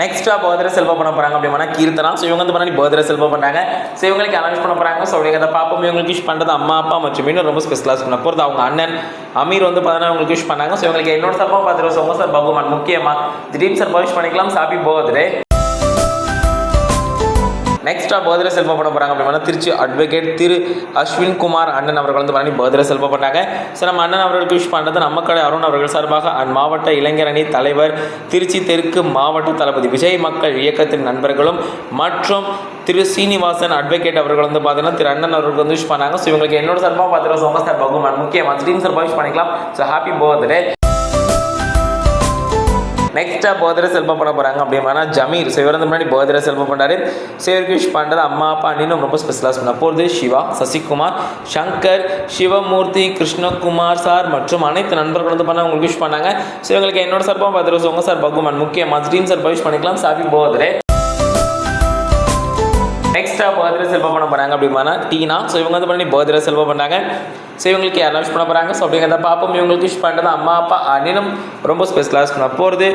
நெக்ஸ்ட்டாக பர்த்டே செல்வம் பண்ண போகிறாங்க அப்படின்னா கீர்த்தனா. ஸோ இவங்க வந்து பண்ணி பர்த்டே செல்வம் பண்ணாங்க. ஸோ இவங்களுக்கு அனௌன்ஸ் பண்ண போகிறாங்க ஸோ அவங்க அதை பார்ப்போம். இவங்களுக்கு விஷ் பண்ணுறது அம்மா அப்பா மற்றும் இன்னும் ரொம்ப ஸ்பெஷலாக பண்ண போகிறது அவங்க அண்ணன் அமீர் வந்து பார்த்தீங்கன்னா உங்களுக்கு விஷ் பண்ணாங்க. ஸோ இவங்களுக்கு என்னோட சார்பாக பார்த்துருவோம். ஸோ சார் பகுமான் முக்கியமாக திடீர் சார் விஷ் பண்ணிக்கலாம். சாப்பி பர்த்டே நெக்ஸ்ட்டாக பர்த்டே செல்வம் பண்ண போகிறாங்க அப்படின்னா திருச்சி அட்வொகேட் திரு அஸ்வின் குமார் அண்ணன் அவர்கள் வந்து பண்ணி பர்த்டே செல்வம் பண்ணாங்க ஸோ நம்ம அண்ணன் அவர்களுக்கு விஷ் பண்ணுறது நம்ம கடை அருண் அவர்கள் சார்பாக அண்ட் மாவட்ட இளைஞர் அணி தலைவர் திருச்சி தெற்கு மாவட்ட தளபதி விஜய் மக்கள் இயக்கத்தின் நண்பர்களும் மற்றும் திரு சீனிவாசன் அட்வொகேட் அவர்கள் வந்து பார்த்தீங்கன்னா திரு அண்ணன் அவர்களுக்கு வந்து விஷ் பண்ணாங்க. ஸோ இவங்களுக்கு என்னோட சார்பாக பார்த்துருவோம் சோங்க சார் பகுமான் முக்கியமாக ஸ்ரீம் சார்பாக விஷ் பண்ணிக்கலாம். ஸோ ஹாப்பி பர்த்டே நெக்ஸ்ட்டாக போதிர செல்வம் பண்ண போகிறாங்க அப்படின்னா ஜமீர். ஸோ இவர் வந்து முன்னாடி போதிர செல்வம் பண்ணார் ஸோ இவருக்கு விஷ் பண்ணுறது அம்மா அப்பா அண்ணின்னு ரொம்ப ஸ்பெஷலாக பண்ண போகிறது சிவா சசிகுமார் சங்கர் சிவமூர்த்தி கிருஷ்ணகுமார் சார் மற்றும் அனைத்து நண்பர்கள் வந்து பண்ண உங்களுக்கு விஷ் பண்ணாங்க. ஸோ இவங்களுக்கு என்னோட சார்பாக பார்த்துருவோம் உங்கள் சார் பகுமான் முக்கியமாக ஸ்ரீம் சார் விஷ் பண்ணிக்கலாம். ஹாப்பி போதிரே நெக்ஸ்ட்டாக பர்த்டே செல்வா பண்ண போகிறாங்க அப்படின்னா டீனா? ஸோ இவங்க வந்து பண்ணி பர்த்டே செல்வா பண்ணாங்க ஸோ இவங்களுக்கு யாரெல்லாம் விஷ் பண்ண போகிறாங்க ஸோ அப்படிங்கிறத பார்ப்போம். இவங்களுக்கு விஷ் பண்ணுறது அம்மா அப்பா அண்ணனும் ரொம்ப ஸ்பெஷலாக பண்ண போகிறது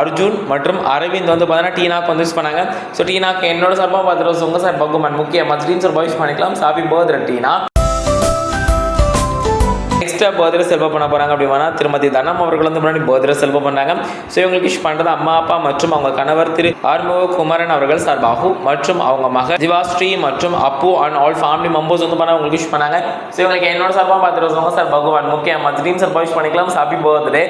அர்ஜுன் மற்றும் அரவிந்த் வந்து பார்த்தீங்கன்னா டீனாக்கு வந்து விஷ் பண்ணாங்க. ஸோ டீனாக்கு என்னோட சார்பாக பார்த்துட்டு உங்கள் சார் பகுமான் முக்கியமாக ஸ்ரீம் சார் விஷ் பண்ணிக்கலாம். Happy birthday Tina. நெக்ஸ்ட்டாக பர்த்டே செல்வம் பண்ண போகிறாங்க அப்படின்னா திருமதி தனம் அவர்கள் வந்து முன்னாடி பர்த்டே செல்வம் பண்ணாங்க ஸோ இவங்களுக்கு விஷ் பண்ணுறது அம்மா அப்பா மற்றும் அவங்க கணவர் திரு ஆர்முக குமரன் அவர்கள் சார்பாகு மற்றும் அவங்க மகன் திவாஸ்ரீ மற்றும் Appu and all family members வந்து பண்ண உங்களுக்கு விஷ் பண்ணாங்க. ஸோ இவங்களுக்கு என்னோட சார்பாக பார்த்துட்டு சார் பகவான் முக்கியமாக ட்ரீம் சார் விஷ் பண்ணிக்கலாம். ஹாப்பி பர்த்டே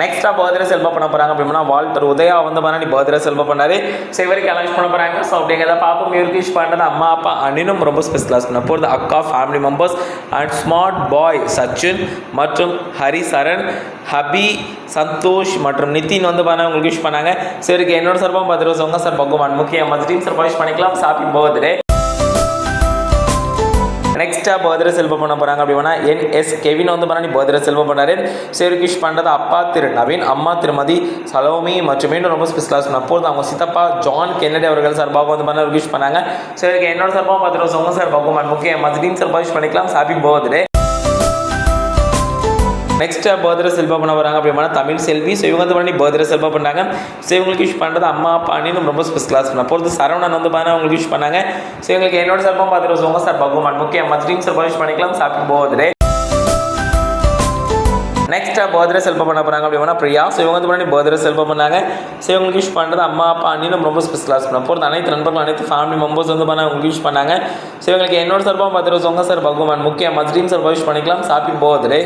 நெக்ஸ்ட்டாக பர்த்டே செல்வா பண்ண போகிறாங்க அப்படின்னா வால்டர் உதயா வந்து பண்ணி பர்த்டே செல்வா பண்ணாரு சிவருக்கு இவருக்கு பண்ண போகிறாங்க ஸோ அப்படிங்கிறத பார்ப்போம் இவருக்கு விஷ் பண்ணுறது அம்மா அப்பா அண்ணனும் ரொம்ப ஸ்பெஷலாக பண்ண போகிறது அக்கா family members and smart boy Sachin மற்றும் ஹரி சரண் ஹபி சந்தோஷ் மற்றும் நிதின் வந்து பண்ண உங்களுக்கு விஷ் பண்ணாங்க. சரிக்கு என்னோட சார்பாக பார்த்துட்டு உங்க சார் பகவான் முக்கியமாக டீம் சார் விஷ் பண்ணிக்கலாம். Happy birthday. நெக்ஸ்ட்டாக பர்த்டே செல்வம் பண்ண போகிறாங்க அப்படின்னா என் எஸ் கெவின் வந்து பண்ணி பர்த்டே செல்வம் பண்ணாரு சரி பண்ணுறது அப்பா திரு நவீன் அம்மா திருமதி சலோமி மற்றும் மீண்டும் ரொம்ப ஸ்பெஷலாக சொன்ன அப்போது அவங்க சித்தப்பா ஜான் கென்னடி அவர்கள் சார்பாக வந்து பண்ண விஷ் பண்ணாங்க. சரி என்னோட சார்பாக பார்த்துட்டு உங்க சார் பகுமான் முக்கியமாக டீம் சார்பாக விஷ் பண்ணிக்கலாம். Happy birthday next birthday Selvam பண்ண வராங்க அப்படின்னா தமிழ் செல்வி ஸோ இவங்க வந்து பண்ணி பர்த்டே செல்வா பண்ணாங்க ஸோ இவங்களுக்கு விஷ் பண்ணுறது அம்மா அப்பா அண்ணின்னு ரொம்ப கிளாஸ் பண்ண பொறுத்து சரவணன் வந்து பார்த்தா அவங்களுக்கு விஷ் பண்ணாங்க. ஸோ இவங்களுக்கு என்னோட சார்பாக பார்த்துட்டு உங்கள் சார் பகுமான் முக்கியம் ட்ரீம் சார் விஷ் பண்ணிக்கலாம். சாப்பிட்டு பர்த்டே நெக்ஸ்ட்டாக பர்த்டே செல்வம் பண்ண போகிறாங்க அப்படின்னா பிரியா. ஸோ இவங்க வந்து பண்ணி பர்த்டே செல்வம் பண்ணாங்க. ஸோ இவங்களுக்கு விஷ் பண்ணுறது அம்மா அப்பா அண்ணினும் ரொம்ப ஸ்பெஷலாக பண்ண போகிறது அனைத்து நண்பர்கள் அனைத்து ஃபேமிலி மெம்பர்ஸ் வந்து பண்ண அவங்களுக்கு விஷ் பண்ணாங்க. ஸோ இவங்களுக்கு என்னோட சார்பாக பார்த்துட்டு உங்க சார் பகுமான் முக்கிய மதுரையும் சார் விஷ் பண்ணிக்கலாம். சாப்பிட்டு பர்த்டே